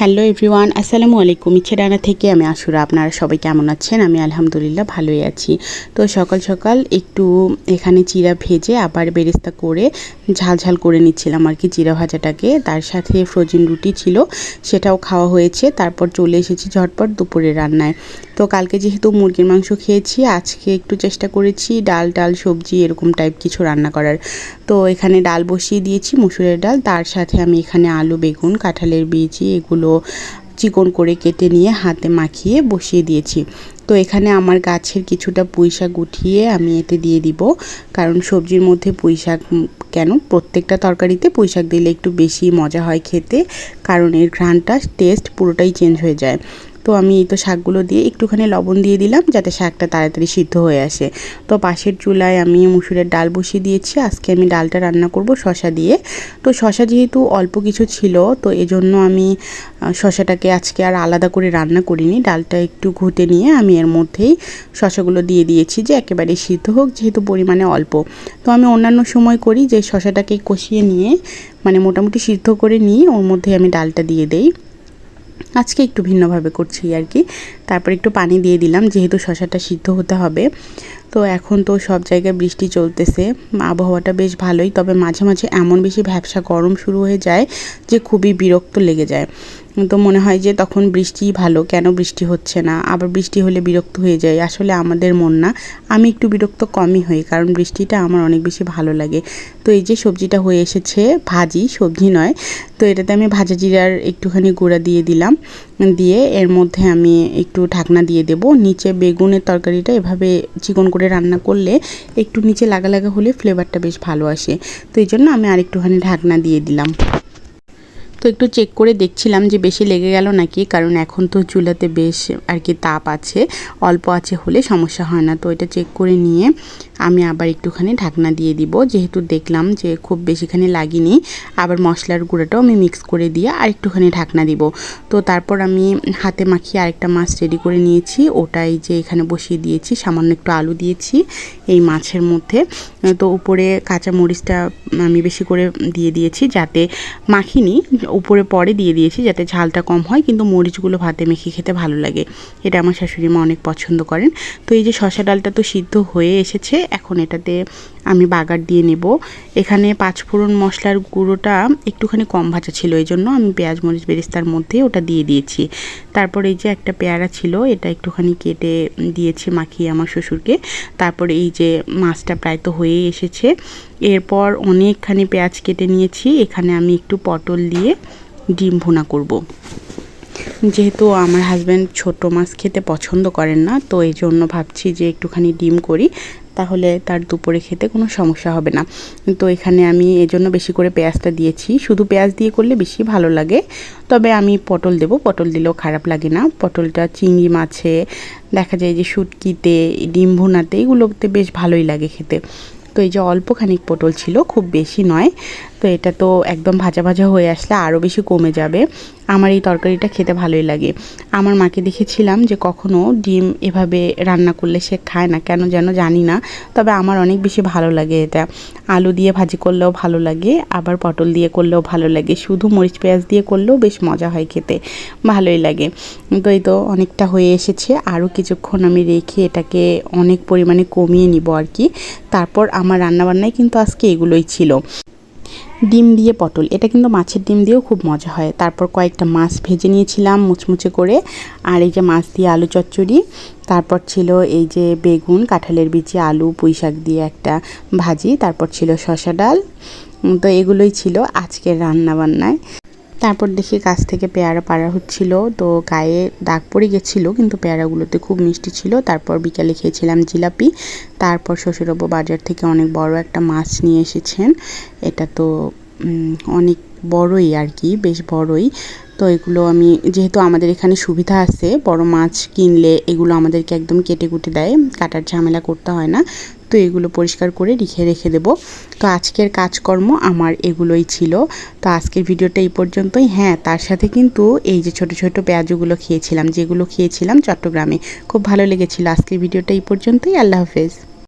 Hello everyone, আসসালামু আলাইকুম। ইচ্ছে ডানা থেকে আমি আসুরা আপনারা সবাই কেমন আছেন? আমি আলহামদুলিল্লাহ ভালোই আছি। তো সকাল সকাল একটু এখানে চিরা ভেজে আবার বেরেস্তা করে ঝাল ঝাল করে নিচ্ছিলাম আর কি চিরা ভাজাটাকে। তার সাথে ফ্রোজেন রুটি ছিল, সেটাও খাওয়া হয়েছে। তারপর চলে এসেছি ঝটপট দুপুরে রান্নায়। তো কালকে যেহেতু মুরগির মাংস খেয়েছি, আজকে একটু চেষ্টা করেছি ডাল ডাল, সবজি এরকম টাইপ কিছু রান্না করার। তো এখানে ডাল বসিয়ে দিয়েছি, মুসুরের ডাল। তার সাথে আমি এখানে আলু, বেগুন, কাঁঠালের বীজি এগুলো চিকন করে কেটে নিয়ে হাতে মাখিয়ে বসিয়ে দিয়েছি। তো এখানে আমার গাছের কিছুটা পুঁইশাক উঠিয়ে আমি এতে দিয়ে দিব। কারণ সবজির মধ্যে পুঁই শাক কেন? প্রত্যেকটা তরকারিতে পুঁই শাক দিলে একটু বেশি মজা হয় খেতে। কারণ এর ঘ্রাণটা টেস্ট পুরোটাই চেঞ্জ হয়ে যায়। তো আমি এই তো শাকগুলো দিয়ে একটুখানি লবণ দিয়ে দিলাম যাতে শাকটা তাড়াতাড়ি সিদ্ধ হয়ে আসে। তো পাশের চুলায় আমি মুসুরের ডাল বসিয়ে দিয়েছি। আজকে আমি ডালটা রান্না করব শশা দিয়ে। তো শশা যেহেতু অল্প কিছু ছিল, তো এজন্য আমি শশাটাকে আজকে আর আলাদা করে রান্না করিনি। ডালটা একটু ঘুটে নিয়ে আমি এর মধ্যেই শশাগুলো দিয়ে দিয়েছি যে একেবারে সিদ্ধ হোক, যেহেতু পরিমাণে অল্প। তো আমি অন্যান্য সময় করি যে শশাটাকে কষিয়ে নিয়ে মানে মোটামুটি সিদ্ধ করে নিয়ে ওর মধ্যে আমি ডালটা দিয়ে দেই। আজকে একটু ভিন্নভাবে করছি আর কি। তারপর একটু পানি দিয়ে দিলাম, যেহেতু শশাটা সিদ্ধ হতে হবে। তো এখন তো সব জায়গায় বৃষ্টি চলতেছে। আবহাওয়াটা বেশ ভালোই, তবে মাঝে মাঝে এমন বেশি ভ্যাবসা গরম শুরু হয়ে যায় যে খুবই বিরক্ত লেগে যায়। তো মনে হয় যে তখন বৃষ্টি ভালো, কেন বৃষ্টি হচ্ছে না? আবার বৃষ্টি হলে বিরক্ত হয়ে যায়, আসলে আমাদের মন না। আমি একটু বিরক্ত কমই হই, কারণ বৃষ্টিটা আমার অনেক বেশি ভালো লাগে। তো এই যে সবজিটা হয়ে এসেছে, ভাজি, সবজি নয়, তো এটাতে আমি ভাজা জিরার একটুখানি গুঁড়া দিয়ে দিলাম। দিয়ে এর মধ্যে আমি একটু ঢাকনা দিয়ে দেব। নিচে বেগুনের তরকারিটা এভাবে চিকন করে রান্না করলে একটু নিচে লাগা লাগা হলে ফ্লেভারটা বেশ ভালো আসে। তো এই জন্য আমি আরেকটুখানি ঢাকনা দিয়ে দিলাম। তো একটু চেক করে দেখছিলাম যে বেশি লেগে গেল নাকি, কারণ এখন তো চুলাতে বেশ আর কি তাপ আছে, অল্প আছে হলে সমস্যা হয় না। তো এটা চেক করে নিয়ে আমি আবার একটুখানি ঢাকনা দিয়ে দিব। যেহেতু দেখলাম যে খুব বেশিখানি লাগিনি, আবার মশলার গুঁড়োটাও আমি মিক্স করে দিয়ে আর একটুখানি ঢাকনা দিব। তো তারপর আমি হাতে মাখিয়ে আরেকটা মাছ রেডি করে নিয়েছি। ওটাই যে এখানে বসিয়ে দিয়েছি, সামান্য একটু আলু দিয়েছি এই মাছের মধ্যে। তো উপরে কাঁচা মরিচটা আমি বেশি করে দিয়ে দিয়েছি যাতে মাখিনি উপরে পরে দিয়ে দিয়েছি যাতে ঝালটা কম হয়, কিন্তু মরিচগুলো ভাতে মেখে খেতে ভালো লাগে। এটা আমার শাশুড়ি মা অনেক পছন্দ করেন। তো এই যে শশা ডালটা তো সিদ্ধ হয়ে এসেছে, এখন এটাতে আমি বাগার দিয়ে নেব। এখানে পাঁচফোড়ন মশলার গুঁড়োটা একটুখানি কম ভাজা ছিল এই জন্য আমি পেঁয়াজ, মরিচ, বেরিস্তার মধ্যে ওটা দিয়ে দিয়েছি। তারপর এই যে একটা পেয়ারা ছিল, এটা একটুখানি কেটে দিয়েছি মাখিয়ে আমার শ্বশুরকে। তারপর এই যে মাছটা প্রায় তো হয়েই এসেছে। এরপর অনেকখানি পেঁয়াজ কেটে নিয়েছি, এখানে আমি একটু পটল দিয়ে ডিম ভুনা করব। যেহেতু আমার হাজব্যান্ড ছোট মাছ খেতে পছন্দ করেন না, তো এই জন্য ভাবছি যে একটুখানি ডিম করি। তাহলে তার দুপুরে খেতে কোনো সমস্যা হবে না। তো এখানে আমি এজন্য বেশি করে পেঁয়াজটা দিয়েছি। শুধু পেঁয়াজ দিয়ে করলে বেশি ভালো লাগে। তবে আমি পটল দেব। পটল দিলেও খারাপ লাগে না। পটলটা চিংড়ি মাছে, দেখা যায় যে শুটকিতে, ডিম ভুনাতে, এগুলোতে বেশ ভালোই লাগে খেতে। তো এই যে অল্পখানিক পটল ছিল, খুব বেশি নয়। তো এটা তো একদম ভাজা ভাজা হয়ে আসলে আরও বেশি কমে যাবে। আমার এই তরকারিটা খেতে ভালোই লাগে। আমার মাকে দেখেছিলাম যে কখনো ডিম এভাবে রান্না করলে সে খায় না, কেন যেন জানি না। তবে আমার অনেক বেশি ভালো লাগে এটা। আলু দিয়ে ভাজি করলেও ভালো লাগে, আবার পটল দিয়ে করলেও ভালো লাগে। শুধু মরিচ পেঁয়াজ দিয়ে করলেও বেশ মজা হয় খেতে, ভালোই লাগে। তো এই তো অনেকটা হয়ে এসেছে। আরও কিছুক্ষণ আমি রেখে এটাকে অনেক পরিমাণে কমিয়ে নিব আর কি। তারপর আমার রান্নাবান্নায় কিন্তু আজকে এগুলোই ছিল। ডিম দিয়ে পটল। এটা কিন্তু মাছের ডিম দিয়েও খুব মজা হয়। তারপর কয়েকটা মাছ ভেজে নিয়েছিলাম মুচমুচে করে। আর এই যে মাছ দিয়ে আলু চচ্চড়ি, তারপর ছিল এই যে বেগুন, কাঁঠালের বিচি, আলু, পুঁই শাক দিয়ে একটা ভাজি, তারপর ছিল শশা ডাল। তো এগুলোই ছিল আজকের রান্নাবান্নায়। তারপর দেখি গাছ থেকে পেয়ারা পাড়া হচ্ছিল। তো গায়ে দাগ পড়ে গেছিল, কিন্তু পেয়ারাগুলোতে খুব মিষ্টি ছিল। তারপর বিকালে খেয়েছিলাম জিলাপি। তারপর শ্বশুরবাবু বাজার থেকে অনেক বড় একটা মাছ নিয়ে এসেছেন। এটা তো অনেক বড়ই আর কি, বেশ বড়ই। তো এগুলো আমি, যেহেতু আমাদের এখানে সুবিধা আছে, বড় মাছ কিনলে এগুলো আমাদেরকে একদম কেটে কুটে দেয়। কাটার ঝামেলা করতে হয় না। তো এগুলো পরিষ্কার করে রেখে রেখে দেব। তো আজকের কাজকর্ম আমার এগুলোই ছিল। তো আজকের ভিডিওটা এই পর্যন্তই। হ্যাঁ তার সাথে কিন্তু এই যে ছোট ছোট পেঁয়াজগুলো খেয়েছিলাম, যেগুলো খেয়েছিলাম চট্টগ্রামে। খুব ভালো লেগেছিল আজকের ভিডিওটা এই পর্যন্তই। আল্লাহ হাফেজ।